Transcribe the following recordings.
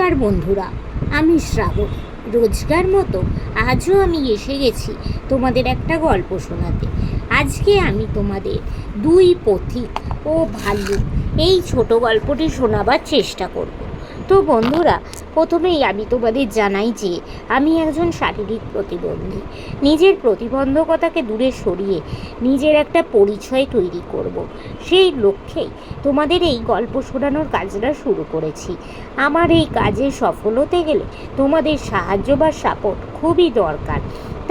নমস্কার বন্ধুরা, আমি শ্রাবণ। রোজগার মতো আজও আমি এসে গেছি তোমাদের একটা গল্প শোনাতে। আজকে আমি তোমাদের দুই পথিক ও ভাল্লুক এই ছোট গল্পটি শোনাবার চেষ্টা করব। তো বন্ধুরা, প্রথমেই আমি তোমাদের জানাই যে আমি একজন শারীরিক প্রতিবন্ধী। নিজের প্রতিবন্ধকতাকে দূরে সরিয়ে নিজের একটা পরিচয় তৈরি করব। সেই লক্ষ্যেই তোমাদের এই গল্প শোনানোর কাজটা শুরু করেছি। আমার এই কাজে সফল হতে গেলে তোমাদের সাহায্য বা সাপোর্ট খুবই দরকার।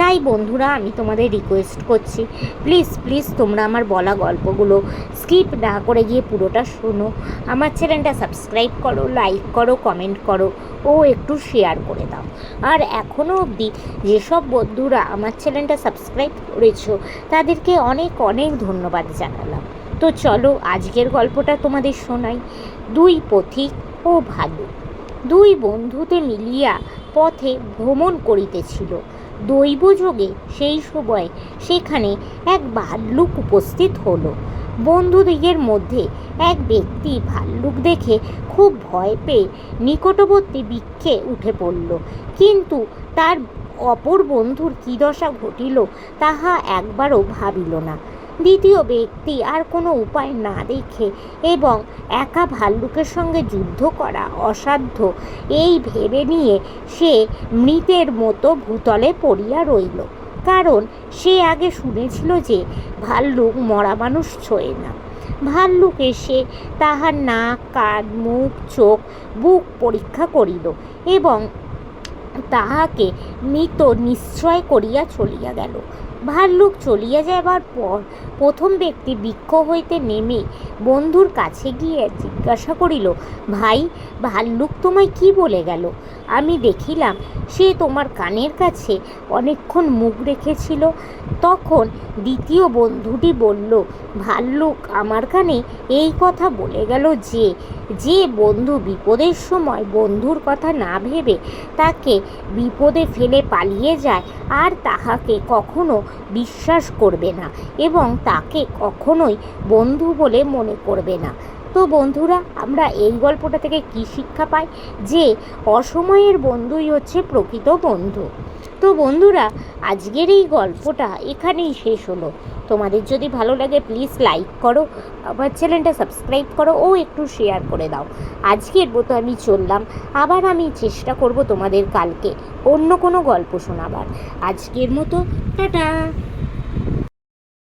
তাই বন্ধুরা আমি তোমাদের রিকোয়েস্ট করছি প্লিজ প্লিজ তোমরা আমার বলা গল্পগুলো স্কিপ না করে গিয়ে পুরোটা শোনো। আমার চ্যানেলটা সাবস্ক্রাইব করো লাইক করো কমেন্ট করো, ও একটু শেয়ার করে দাও। আর এখনও অবধি যেসব বন্ধুরা আমার চ্যানেলটা সাবস্ক্রাইব করেছ, তাদেরকে অনেক অনেক ধন্যবাদ জানালাম। তো চলো আজকের গল্পটা তোমাদের শোনাই। দুই পথিক ও ভালু দুই বন্ধুতে মিলিয়া পথে ভ্রমণ করিতেছিল। দৈবযোগে সেই সময় সেখানে এক ভাল্লুক উপস্থিত হলো। বন্ধুদিগের মধ্যে এক ব্যক্তি ভাল্লুক দেখে খুব ভয় পেয়ে নিকটবর্তী বৃক্ষে উঠে পড়ল। কিন্তু তার অপর বন্ধুর কী দশা ঘটিল তাহা একবারও ভাবিল না। দ্বিতীয় ব্যক্তি আর কোনো উপায় না দেখে এবং একা ভাল্লুকের সঙ্গে যুদ্ধ করা অসাধ্য, এই ভেবে নিয়ে সে মৃতের মতো ভূতলে পড়িয়া রইল। কারণ সে আগে শুনেছিল যে ভাল্লুক মরা মানুষ ছোঁয় না। ভাল্লুক এসে তাহার নাক, কান, মুখ, চোখ, বুক পরীক্ষা করিল এবং তাহাকে মৃত নিশ্চয় করিয়া চলিয়া গেল। ভাল্লুক চলিয়া যাবার পর প্রথম ব্যক্তি বৃক্ষ হইতে নেমে বন্ধুর কাছে গিয়ে জিজ্ঞাসা করিল, ভাই, ভাল্লুক তোমায় কি বলে গেল? আমি দেখিলাম সে তোমার কানের কাছে অনেকক্ষণ মুখ রেখেছিল। তখন দ্বিতীয় বন্ধুটি বলল, ভাল্লুক, আমার কানে এই কথা বলে গেল যে যে বন্ধু বিপদের সময় বন্ধুর কথা না ভেবে তাকে বিপদে ফেলে পালিয়ে যায় আর তাহাকে কখনো বিশ্বাস করবে না এবং তাকে কখনোই বন্ধু বলে মনে করবে না। তো বন্ধুরা, আমরা এই গল্পটা থেকে কি শিক্ষা পাই? যে অসময়ের বন্ধুই হচ্ছে প্রকৃত বন্ধু। তো বন্ধুরা, আজকের এই গল্পটা এখানেই শেষ হলো। তোমাদের যদি ভালো লাগে প্লিজ লাইক করো, আমার চ্যানেলটা সাবস্ক্রাইব করো ও একটু শেয়ার করে দাও। আজকের মতো আমি চললাম। আবার আমি চেষ্টা করব তোমাদের কালকে অন্য কোনো গল্প শোনাবার। আজকের মতো, টাটা!